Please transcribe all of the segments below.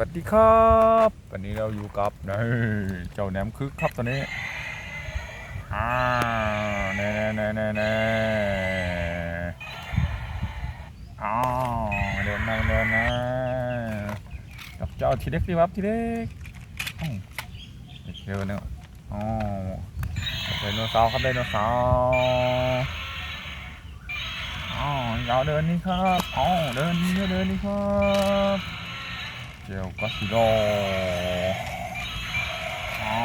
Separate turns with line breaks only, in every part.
วัสดีครับวันนี้เราอยู่กับนี่เจ้าแหนมคึกครับตอนนี้อ่าแน่แน่แน่แน่อ้าวเดินมาเดินนะกับเจ้าทีเล็กดีครับทีเล็กอ้าวเดินเนี่ยอ๋อไดโนเสาร์ครับไดโนเสาร์อ๋อยาเดินนี่ครับอ๋อเดินนี่เดินนี่ครับ เจ้าก็สิโดอ๋อ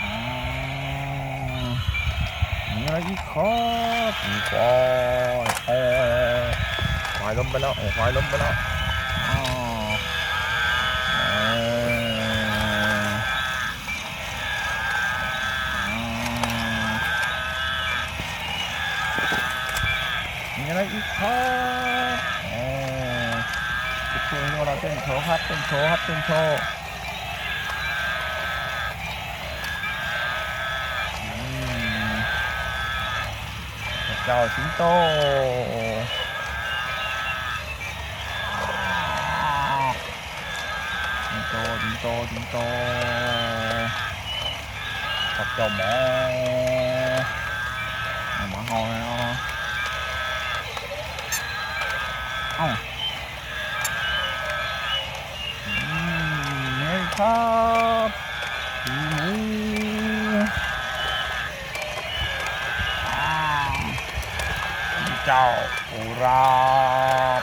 อ๋อมีอะไรอีกครับมีควายเออควายล้มไปแล้วโอ้ควายล้มไปแล้วอ๋อเอออ๋อ มีอะไรอีกครับโอ้จุดชูนิ้วเราเต้นโชว์ครับเต้นโชว์ครับเต้นโชว์เจ้าสิงโตสิงโตสิงโตสิงโตกับเจ้าหมอหมาหอยเอา เอ้านี่ครับผีมูอ้าวนี่เจ้าอุราบ